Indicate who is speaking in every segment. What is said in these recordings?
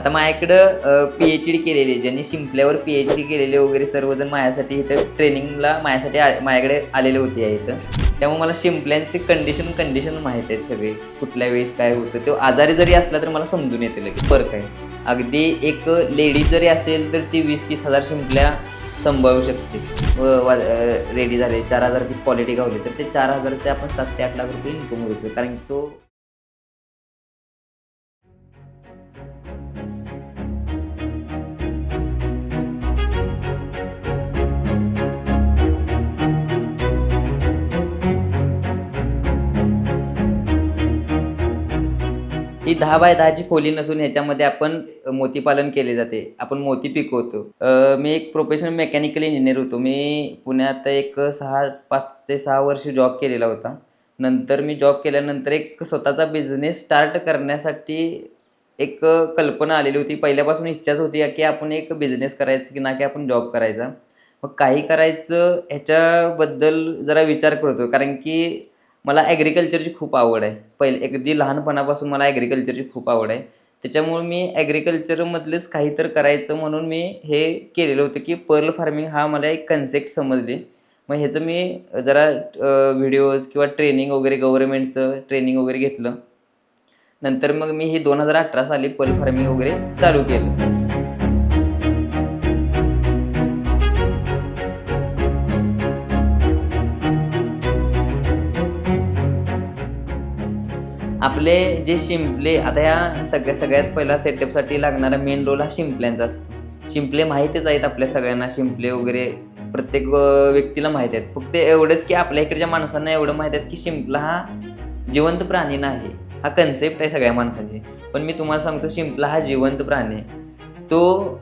Speaker 1: आता माझ्याकडं P H D केलेली आहे. ज्यांनी शिंपल्यावर पी एच डी केलेले वगैरे सर्वजण माझ्यासाठी इथं ट्रेनिंगला माझ्यासाठी आ- माझ्याकडे आलेले होते आहे इथं. त्यामुळे मला शिंपल्यांचे कंडिशन कंडिशन माहीत आहेत सगळे. कुठल्या वेळेस काय होतं तो आजारी जरी असला तर मला समजून येते लगेच. फरक आहे. अगदी एक लेडी जरी असेल तर ती वीस तीस हजार शिंपल्या संभाळू शकते. रेडी झाले. चार हजार पीस क्वालिटी गावली तर ते चार हजारचे आपण सात ते आठ लाख रुपये इन्कम होतो. कारण की तो ही दहा बाय दहाची खोली नसून ह्याच्यामध्ये आपण मोती पालन केले जाते. आपण मोती पिकवतो. मी एक प्रोफेशनल मेकॅनिकल इंजिनियर होतो. मी पुण्यात एक सहा पाच ते सहा वर्ष जॉब केलेला होता. नंतर मी जॉब केल्यानंतर एक स्वतःचा बिझनेस स्टार्ट करण्यासाठी एक कल्पना आलेली होती. पहिल्यापासून इच्छाच होती की आपण एक बिझनेस करायचं की ना की आपण जॉब करायचा. मग काही करायचं ह्याच्याबद्दल जरा विचार करतो कारण की मला ॲग्रिकल्चरची खूप आवड आहे. पहिले अगदी लहानपणापासून मला ॲग्रिकल्चरची खूप आवड आहे. त्याच्यामुळे मी ॲग्रिकल्चरमधलेच काही तर करायचं म्हणून मी हे केलेलं होतं की पर्ल फार्मिंग हा मला एक कन्सेप्ट समजली. मग ह्याचं मी जरा व्हिडिओज किंवा ट्रेनिंग वगैरे गव्हर्नमेंटचं ट्रेनिंग वगैरे घेतलं. नंतर मग मी हे दोन हजार अठरा साली पर्ल फार्मिंग वगैरे चालू केलं. आपले जे शिंपले आता या सगळ्या सगळ्यात पहिला सेटअपसाठी लागणारा मेन रोल हा शिंपल्यांचा असतो. शिंपले माहितीच आहेत आपल्या सगळ्यांना शिंपले वगैरे प्रत्येक व्यक्तीला माहीत आहेत. फक्त एवढंच की आपल्या इकडच्या माणसांना एवढं माहीत आहेत की शिंपला हा जिवंत प्राणी नाही. हा कन्सेप्ट आहे सगळ्या माणसांची. पण मी तुम्हाला सांगतो शिंपला हा जिवंत प्राणी आहे. तो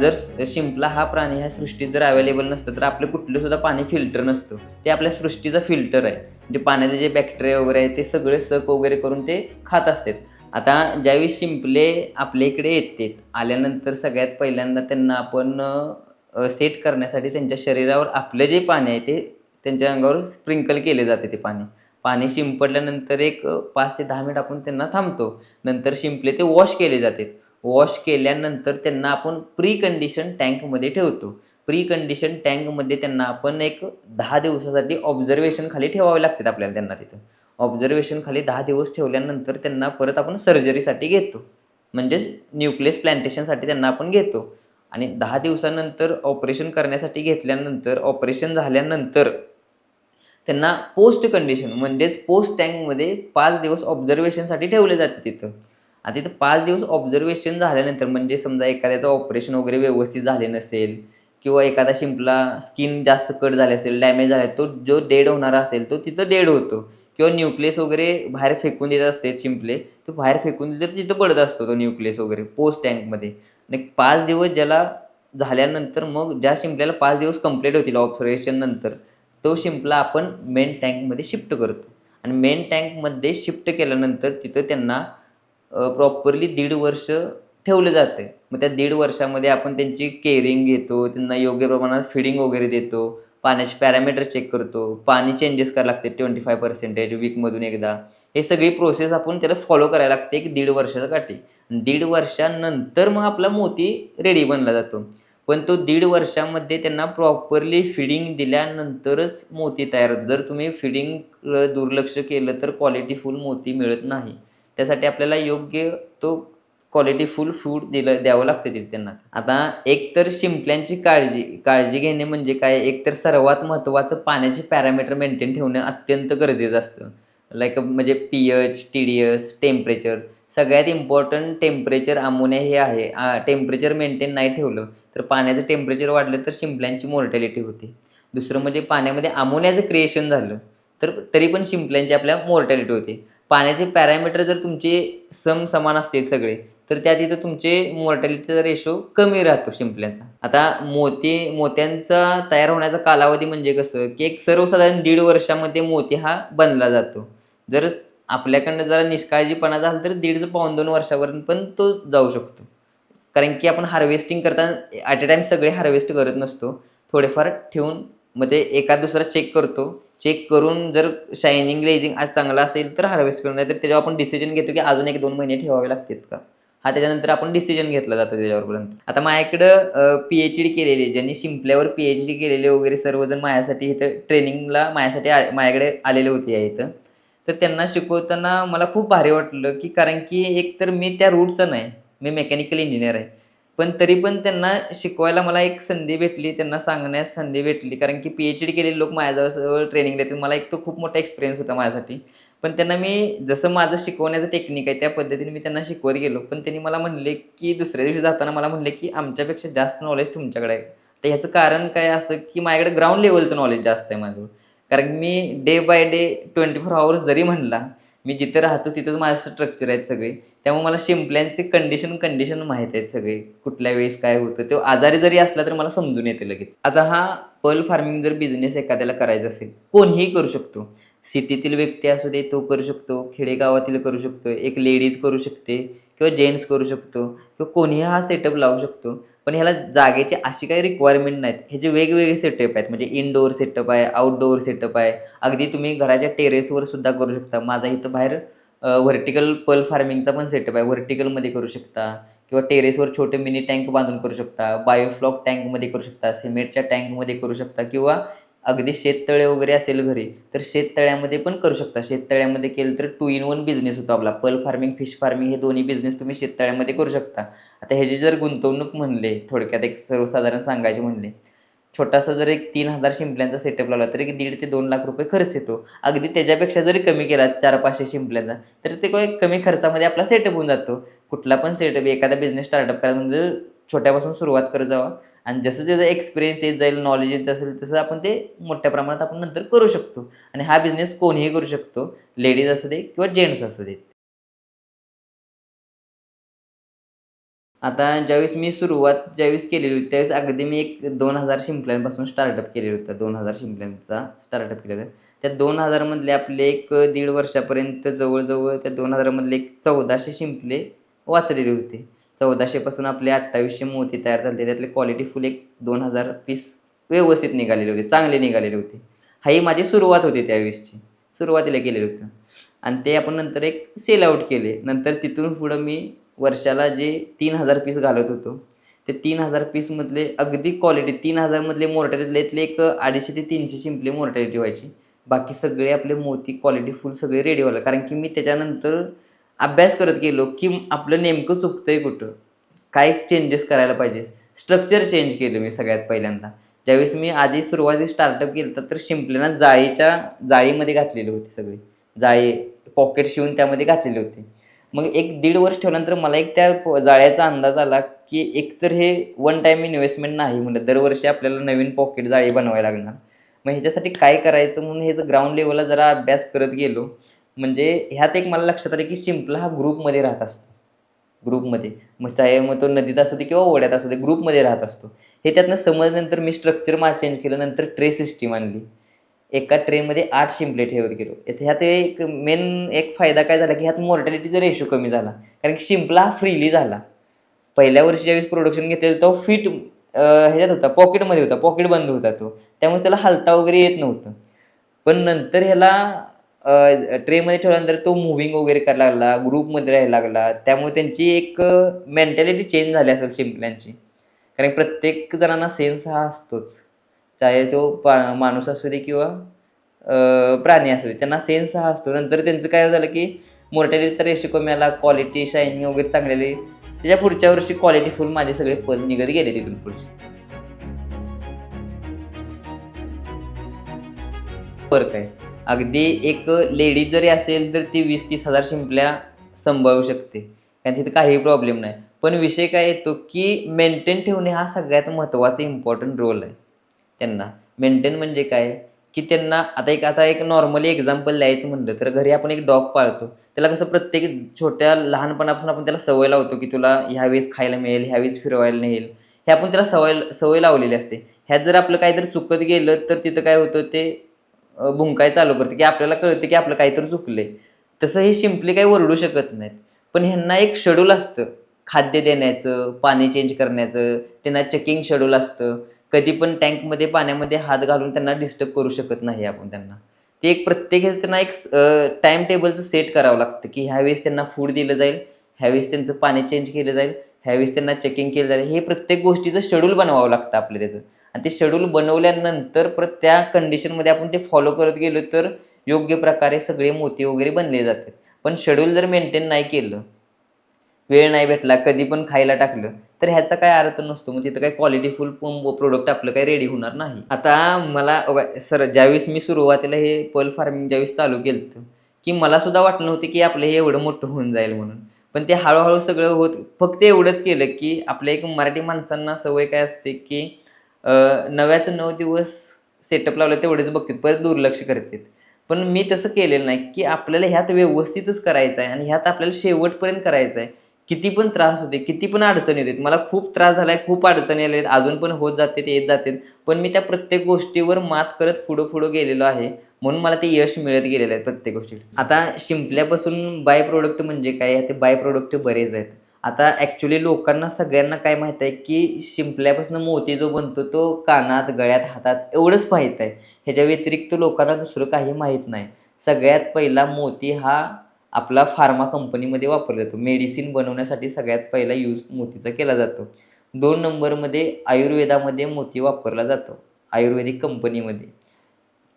Speaker 1: जर शिंपला हा प्राणी ह्या सृष्टीत जर अवेलेबल नसतं तर आपलं कुठलं सुद्धा पाणी फिल्टर नसतं. ते आपल्या सृष्टीचा फिल्टर आहे. म्हणजे पाण्याचे जे बॅक्टेरिया वगैरे आहे ते सगळे सक वगैरे करून ते खात असतात. आता ज्यावेळी शिंपले आपल्या इकडे येतात आल्यानंतर सगळ्यात पहिल्यांदा त्यांना आपण सेट करण्यासाठी त्यांच्या शरीरावर आपलं जे पाणी आहे ते त्यांच्या अंगावर स्प्रिंकल केले जाते ते पाणी. पाणी शिंपडल्यानंतर एक पाच ते दहा मिनिट आपण त्यांना थांबतो. नंतर शिंपले ते वॉश केले जातात. वॉश केल्यानंतर त्यांना आपण प्री कंडिशन टँकमध्ये ठेवतो. प्री कंडिशन टँकमध्ये त्यांना आपण एक दहा दिवसासाठी ऑब्झर्वेशन खाली ठेवावे लागतात आपल्याला त्यांना तिथं. ऑब्झर्वेशन खाली दहा दिवस ठेवल्यानंतर त्यांना परत आपण सर्जरीसाठी घेतो. म्हणजेच न्यूक्लियस प्लांटेशनसाठी त्यांना आपण घेतो. आणि दहा दिवसानंतर ऑपरेशन करण्यासाठी घेतल्यानंतर ऑपरेशन झाल्यानंतर त्यांना पोस्ट कंडिशन म्हणजेच पोस्ट टँकमध्ये पाच दिवस ऑब्झर्वेशनसाठी ठेवले जाते तिथं. आता तिथं पाच दिवस ऑब्झर्वेशन झाल्यानंतर म्हणजे समजा एखाद्याचं ऑपरेशन वगैरे व्यवस्थित झाले नसेल किंवा एखादा शिंपला स्किन जास्त कट झाले असेल डॅमेज झाला तो जो डेड होणारा असेल तो तिथं डेड होतो. किंवा न्यूक्लियस वगैरे बाहेर फेकून देत असते शिंपले तो बाहेर फेकून दिले तर तिथं पडत असतो तो न्यूक्लियस वगैरे पोस्ट टँकमध्ये आणि पाच दिवस ज्याला झाल्यानंतर मग ज्या शिंपल्याला पाच दिवस कंप्लीट होतील ऑब्झर्वेशन नंतर तो शिंपला आपण मेन टँकमध्ये शिफ्ट करतो. आणि मेन टँकमध्ये शिफ्ट केल्यानंतर तिथं त्यांना प्रॉपरली दीड वर्ष ठेवलं जातं मग त्या दीड वर्षामध्ये आपण त्यांची केअरिंग घेतो त्यांना योग्य प्रमाणात फिडिंग वगैरे देतो पाण्याचे पॅरामीटर चेक करतो पाणी चेंजेस करायला लागते ट्वेंटी फाय पर्सेंटेज वीकमधून एकदा. हे सगळी प्रोसेस आपण त्याला फॉलो करायला लागते एक दीड वर्षाचा काठी. दीड वर्षानंतर मग आपला मोती रेडी बनला जातो. पण तो दीड वर्षामध्ये त्यांना प्रॉपरली फिडिंग दिल्यानंतरच मोती तयार होतो जर तुम्ही फिडिंग दुर्लक्ष केलं तर क्वालिटी फुल मोती मिळत नाही. त्यासाठी आपल्याला योग्य तो क्वालिटी फुल फूड दिलं द्यावं लागतं तिथे त्यांना. आता एक तर शिंपल्यांची काळजी काळजी घेणे म्हणजे काय? एक तर सर्वात महत्त्वाचं पाण्याचे पॅरामीटर मेंटेन ठेवणं अत्यंत गरजेचं असतं. लाईक म्हणजे P H T D S temperature सगळ्यात इम्पॉर्टंट टेम्परेचर अमोनिया हे आहे. टेम्परेचर मेंटेन नाही ठेवलं तर पाण्याचं टेम्परेचर वाढलं तर शिंपल्यांची मोर्टॅलिटी होते. दुसरं म्हणजे पाण्यामध्ये अमोनियाचं क्रिएशन झालं तर तरी पण शिंपल्यांची आपल्या मोर्टॅलिटी होते. पाण्याचे पॅरामीटर जर तुमचे सम समान असतील सगळे तर त्या तिथं तुमचे मोर्टॅलिटीचा रेशो कमी राहतो शिंपल्यांचा. आता मोती मोत्यांचा तयार होण्याचा कालावधी म्हणजे कसं की एक सर्वसाधारण दीड वर्षामध्ये मोती हा बनला जातो. जर आपल्याकडनं जरा निष्काळजीपणा झाला तर दीड ते दोन वर्षापर्यंत पण तो जाऊ शकतो. कारण की आपण हार्वेस्टिंग करताना ॲट अ टाईम सगळे हार्वेस्ट करत नसतो. थोडेफार ठेवून मग ते एका दुसरा चेक करतो. चेक करून जर शायनिंग ग्लेझिंग आज चांगला असेल तर हार्वेस्ट करून नाही तर त्याच्यावर आपण डिसिजन घेतो की अजून एक दोन महिने ठेवावे लागतात का? हा त्याच्यानंतर आपण डिसिजन घेतला जातो त्याच्यावरपर्यंत. आता माझ्याकडं पी एच डी केलेली ज्यांनी शिंपल्यावर पी एच डी केलेले वगैरे सर्वजण माझ्यासाठी इथं ट्रेनिंगला माझ्यासाठी आ- माझ्याकडे आलेले होते या इथं. तर त्यांना शिकवताना मला खूप भारी वाटलं की कारण की एक तर मी त्या रूटचा नाही. मी मेकॅनिकल इंजिनियर आहे. पण तरी पण त्यांना शिकवायला मला एक संधी भेटली त्यांना सांगण्यास संधी भेटली. कारण की पी एच डी केलेले लोक माझ्याजवळ ट्रेनिंग देतात मला एक तो खूप मोठा एक्सपिरियन्स होता माझ्यासाठी. पण त्यांना मी जसं माझं शिकवण्याचं टेक्निक आहे त्या पद्धतीने मी त्यांना शिकवत गेलो. पण त्यांनी मला म्हणले की दुसऱ्या दिवशी जाताना मला म्हणले की आमच्यापेक्षा जास्त नॉलेज तुमच्याकडे आहे. तर ह्याचं कारण काय असं की माझ्याकडे ग्राउंड लेवलचं नॉलेज जास्त आहे माझं कारण मी day by day twenty four hours जरी म्हणला मी जिथे राहतो तिथंच माझं स्ट्रक्चर आहेत सगळे. त्यामुळे मला शिंपल्यांचे कंडिशन कंडिशन माहीत आहेत सगळे. कुठल्या वेळेस काय होतं तो आजारी जरी असला तर मला समजून येते लगेच. आता हा पर्ल फार्मिंग जर बिझनेस एखाद्याला करायचा असेल कोणीही करू शकतो. सिटीतील व्यक्ती असू दे तो करू शकतो. खेडेगावातील करू शकतो. एक लेडीज करू शकते किंवा जेंट्स करू शकतो किंवा कोणीही हा सेटअप लावू शकतो. पण ह्याला जागेची अशी काही रिक्वायरमेंट नाहीत. हे जे वेगवेगळे सेटअप आहेत म्हणजे इनडोअर सेटअप आहे आउटडोअर सेटअप आहे. अगदी तुम्ही घराच्या टेरेसवर सुद्धा करू शकता. माझा इथं बाहेर व्हर्टिकल पल फार्मिंगचा पण सेटअप आहे. व्हर्टिकलमध्ये करू शकता. किंवा टेरेसवर छोटे मिनी टँक बांधून करू शकता. बायोफ्लॉक टँकमध्ये करू शकता. सिमेंटच्या टँकमध्ये करू शकता. किंवा अगदी शेततळे वगैरे असेल घरी तर शेततळ्यामध्ये पण करू शकता. शेततळ्यामध्ये केलं तर टू इन वन बिझनेस होतो आपला. पल फार्मिंग फिश फार्मिंग हे दोन्ही बिझनेस तुम्ही शेततळ्यामध्ये करू शकता. आता ह्याची जर गुंतवणूक म्हणले थोडक्यात एक सर्वसाधारण सांगायचे म्हणले छोटासा जर एक तीन हजार शिंपल्यांचा सेटअप लावला तर एक दीड ते दोन लाख रुपये खर्च येतो. अगदी त्याच्यापेक्षा जरी कमी केला चार पाचशे शिंपल्यांचा तर ते कमी खर्चामध्ये आपला सेटअप होऊन जातो. कुठला पण सेटअप एखादा बिझनेस स्टार्टअप करायचा म्हणजे छोट्यापासून सुरुवात करत जावा. आणि जसं त्याचा एक्सपिरियन्स येत जाईल नॉलेज येत असेल तसं आपण ते मोठ्या प्रमाणात आपण नंतर करू शकतो. आणि हा बिझनेस कोणीही करू शकतो. लेडीज असू दे किंवा जेंट्स असू दे. आता ज्यावेळेस मी सुरुवात ज्यावेळेस केलेली होती त्यावेळेस अगदी मी एक दोन हजार शिंपल्यांपासून स्टार्टअप केलेलं होतं. दोन हजार शिंपल्यांचा स्टार्टअप केलेला त्या दोन हजारमधले आपले एक दीड वर्षापर्यंत जवळजवळ त्या दोन हजारमधले एक चौदाशे शिंपले वाचलेले होते. चौदाशेपासून आपले अठ्ठावीसशे मोती तयार झाले. त्यातले क्वालिटी फुल एक दोन हजार पीस व्यवस्थित निघालेले होते. चांगले निघालेले होते. हा ही माझी सुरुवात होती त्यावेळेसची सुरुवातीला केलेलं होतं. आणि ते आपण नंतर एक सेल आउट केले. नंतर तिथून पुढं मी वर्षाला जे तीन हजार पीस घालत होतो ते तीन हजार पीसमधले अगदी क्वालिटी तीन हजारमधले मोर्टॅलिटीतले एक अडीचशे ते तीनशे शिंपले मोर्टॅलिटी व्हायची. बाकी सगळे आपले मोती क्वालिटी फुल सगळे रेडी व्हायला. कारण की मी त्याच्यानंतर अभ्यास करत गेलो की आपलं नेमकं चुकतंय कुठं? काय चेंजेस करायला पाहिजे? स्ट्रक्चर चेंज केलं मी सगळ्यात पहिल्यांदा. ज्यावेळेस मी आधी सुरुवाती स्टार्टअप केलं तर शिंपलेना जाळीच्या जाळीमध्ये घातलेली होती सगळी. जाळी पॉकेट शिवून त्यामध्ये घातलेली होती. मग एक दीड वर्ष ठेवल्यानंतर मला एक त्या प- जाळ्याचा अंदाज आला की एकतर हे वन टाईम इन्व्हेस्टमेंट नाही म्हटलं दरवर्षी आपल्याला नवीन पॉकेट जाळी बनवायला लागणार. मग ह्याच्यासाठी काय करायचं? म्हणून हे ग्राउंड लेवलला जरा अभ्यास करत गेलो म्हणजे ह्यात एक मला लक्षात आलं की शिंपला हा ग्रुपमध्ये राहत असतो. ग्रुपमध्ये. मग चाहे मग तो नदीत असू दे किंवा ओढ्यात असू दे ग्रुपमध्ये राहत असतो. हे त्यातनं समजल्यानंतर मी स्ट्रक्चर मा चेंज केलं नंतर ट्रे सिस्टीम आणली. एका ट्रेमध्ये आठ शिंपले ठेवत गेलो इथे ह्यात एक मेन एक फायदा काय झाला की ह्यात मॉर्टॅलिटीचा रेशो कमी झाला. कारण की शिंपला हा फ्रीली झाला. पहिल्या वर्षी ज्यावेळेस प्रोडक्शन घेतलेलं तो फिट ह्याच्यात होता पॉकेटमध्ये होता पॉकेट बंद होता तो. त्यामुळे त्याला हलता वगैरे येत नव्हतं. पण नंतर ह्याला ट्रेमध्ये ठेवल्यानंतर तो मुव्हिंग वगैरे करायला लागला ग्रुपमध्ये राहायला लागला. त्यामुळे त्यांची एक मेंटॅलिटी चेंज झाली असेल शिंपल्यांची. कारण प्रत्येक जणांना सेन्स हा असतोच. चाहे तो पा माणूस असू दे किंवा प्राणी असू दे त्यांना सेन्स हा असतो. नंतर त्यांचं काय झालं की मोर्टॅलिटीचा रेशो कमी आला क्वालिटी शायनिंग वगैरे चांगलेली. त्याच्या पुढच्या वर्षी क्वालिटी फुल माझे सगळे फल निघत गेले तिथून पुढचे. फरक आहे. अगदी एक लेडीज जरी असेल तर ती वीस तीस हजार शिंपल्या संभाळू शकते. कारण तिथं काही प्रॉब्लेम नाही. पण विषय काय येतो की मेंटेन ठेवणे हा सगळ्यात महत्त्वाचा इम्पॉर्टंट रोल आहे. त्यांना. मेंटेन म्हणजे काय? की त्यांना आता एक आता एक नॉर्मली एक्झाम्पल द्यायचं म्हणलं तर घरी आपण एक डॉग पाळतो. त्याला कसं प्रत्येक छोट्या लहानपणापासून आपण त्याला सवय लावतो की तुला ह्यावेळेस खायला मिळेल ह्यावेळेस फिरवायला नेईल. हे आपण त्याला सवय सवय लावलेली असते. ह्यात जर आपलं काहीतरी चुकत गेलं तर तिथं काय होतं ते भुंकाय चालू करते की आपल्याला कळतं की आपलं काहीतरी चुकलंय. तसं हे शिंपली काही ओरडू शकत नाहीत. पण ह्यांना एक शेड्यूल असतं. खाद्य देण्याचं पाणी चेंज करण्याचं त्यांना चेकिंग शेड्यूल असतं. कधी पण टँकमध्ये पाण्यामध्ये हात घालून त्यांना डिस्टर्ब करू शकत नाही आपण त्यांना. ते एक प्रत्येक त्यांना एक टाइम टेबलचं सेट करावं लागतं की ह्यावेळेस त्यांना फूड दिलं जाईल ह्यावेळेस त्यांचं पाणी चेंज केलं जाईल ह्यावेळेस त्यांना चेकिंग केलं जाईल. हे प्रत्येक गोष्टीचं शेड्यूल बनवावं लागतं आपलं त्याचं. आणि ते शेड्यूल बनवल्यानंतर परत त्या कंडिशनमध्ये आपण ते फॉलो करत गेलो तर योग्य प्रकारे सगळे मोती वगैरे बनले जातात. पण शेड्यूल जर मेंटेन नाही केलं वेळ नाही भेटला कधी पण खायला टाकलं तर ह्याचा काय अर्थ नसतो. मग तिथं काही क्वालिटीफुल प्रोडक्ट आपलं काही रेडी होणार नाही. आता मला सर ज्यावेळेस मी सुरुवातीला हे पर्ल फार्मिंग ज्यावेळेस चालू केलं की मला सुद्धा वाटलं होतं की आपलं हे एवढं मोठं होऊन जाईल म्हणून. पण ते हळूहळू सगळं होत फक्त एवढंच केलं की आपल्या एक मराठी माणसांना सवय काय असते की नव्याचं नऊ दिवस सेटअप लावलं तेवढेच बघतात परत दुर्लक्ष करतात. पण मी तसं केलेलं नाही की आपल्याला ह्यात व्यवस्थितच करायचं आहे आणि ह्यात आपल्याला शेवटपर्यंत करायचं आहे. किती पण त्रास होते किती पण अडचणी येतात मला खूप त्रास झाला आहे खूप अडचणी आल्या आहेत अजून पण होत जाते येत जातात पण मी त्या प्रत्येक गोष्टीवर मात करत पुढं पुढं गेलेलो आहे म्हणून मला ते यश मिळत गेलेलं आहे प्रत्येक गोष्टीत आता शिंपल्यापासून बाय प्रोडक्ट म्हणजे काय? ते बाय प्रोडक्ट बरेच आहेत. आता ॲक्च्युली लोकांना सगळ्यांना काय माहीत आहे की शिंपल्यापासून मोती जो बनतो तो कानात गळ्यात हातात एवढंच माहीत आहे. ह्याच्या व्यतिरिक्त लोकांना दुसरं काही माहीत नाही. सगळ्यात पहिला मोती हा आपला फार्मा कंपनीमध्ये वापरला जातो. मेडिसिन बनवण्यासाठी सगळ्यात पहिला यूज मोतीचा केला जातो. दोन नंबरमध्ये आयुर्वेदामध्ये मोती वापरला जातो. आयुर्वेदिक कंपनीमध्ये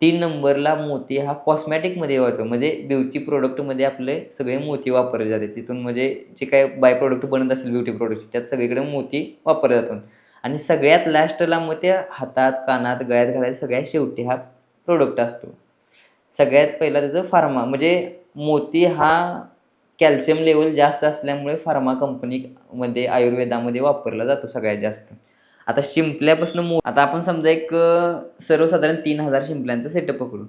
Speaker 1: तीन नंबरला मोती हा कॉस्मॅटिकमध्ये वापरतो म्हणजे ब्युटी प्रोडक्टमध्ये आपले सगळे मोती वापरले जाते तिथून म्हणजे जे काय बाय प्रोडक्ट बनत असेल ब्युटी प्रोडक्टचे त्यात सगळीकडे मोती वापरले जातो आणि सगळ्यात लास्टला मग ते हातात कानात गळ्यात घालायचं सगळ्यात शेवटी हा प्रोडक्ट असतो. सगळ्यात पहिला त्याचं फार्मा म्हणजे मोती हा कॅल्शियम लेवल जास्त असल्यामुळे फार्मा कंपनीमध्ये आयुर्वेदामध्ये वापरला जातो सगळ्यात जास्त. आता शिंपल्यापासून मो आता आपण समजा एक सर्वसाधारण तीन हजार शिंपल्यांचा सेटअप पकडू.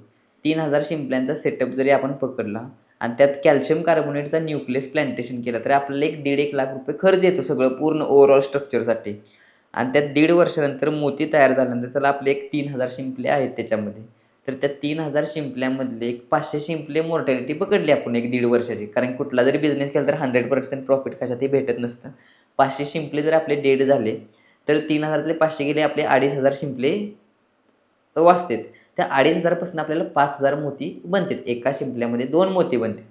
Speaker 1: तीन हजार शिंपल्यांचा सेटअप जरी आपण पकडला आणि त्यात कॅल्शियम कार्बोनेटचा न्यूक्लियस प्लांटेशन केला तर आपल्याला एक दीड एक लाख रुपये खर्च येतो सगळं पूर्ण ओव्हरऑल स्ट्रक्चरसाठी आणि त्यात दीड वर्षानंतर मोती तयार झाल्यानंतर चला आपले एक तीन हजार शिंपले आहेत त्याच्यामध्ये. तर त्या तीन हजार शिंपल्यामधले एक पाचशे शिंपले मोर्टॅलिटी पकडली आपण एक दीड वर्षाची. कारण कुठला जरी बिझनेस केला तर हंड्रेड पर्सेंट प्रॉफिट कशातही भेटत नसतं. पाचशे शिंपले जर आपले डेड झाले तर तीन हजारातले पाचशे गेले आपले अडीच हजार शिंपले वाचतात. त्या अडीच हजारपासून आपल्याला पाच हजार मोती बनतात. एका शिंपल्यामध्ये दोन मोती बनतात.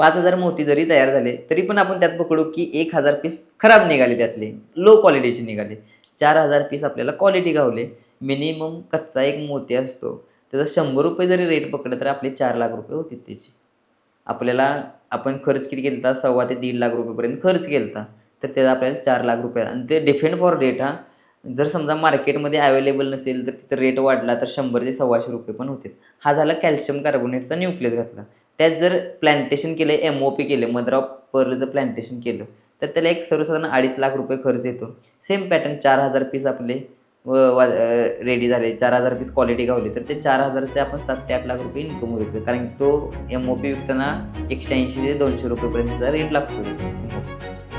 Speaker 1: पाच हजार मोती जरी तयार झाले तरी पण आपण त्यात पकडू की एक हजार पीस खराब निघाले त्यातले. लो क्वालिटीचे निघाले. चार हजार पीस आपल्याला क्वालिटी गावले. मिनिमम कच्चा एक मोती असतो. त्याचा शंभर रुपये जरी रेट पकडलं तर आपले चार लाख रुपये होते त्याचे. आपल्याला आपण खर्च किती केला होता सव्वा ते दीड लाख रुपयेपर्यंत खर्च केला होता तर त्याचा आपल्याला चार लाख रुपये आणि ते डिफेंड फॉर रेट हा. जर समजा मार्केटमध्ये अवेलेबल नसेल तर तिथं रेट वाढला तर शंभर ते सव्वाशे रुपये पण होते हा झाला कॅल्शियम कार्बोनेटचा न्यूक्लियस घातला. त्यात जर प्लॅन्टेशन केलं एम ओ पी केलं मदर ऑफ पर्लचं प्लॅन्टेशन केलं तर त्याला एक सर्वसाधारण अडीच लाख रुपये खर्च येतो. सेम पॅटर्न चार हजार पीस आपले रेडी झाले. चार हजार पीस क्वालिटी गावली तर ते चार हजारचे आपण सात ते आठ लाख रुपये इन्कम होतो कारण तो एम ओ पी विकताना एकशे ऐंशी ते दोनशे रुपयेपर्यंतचा रेट लागतो.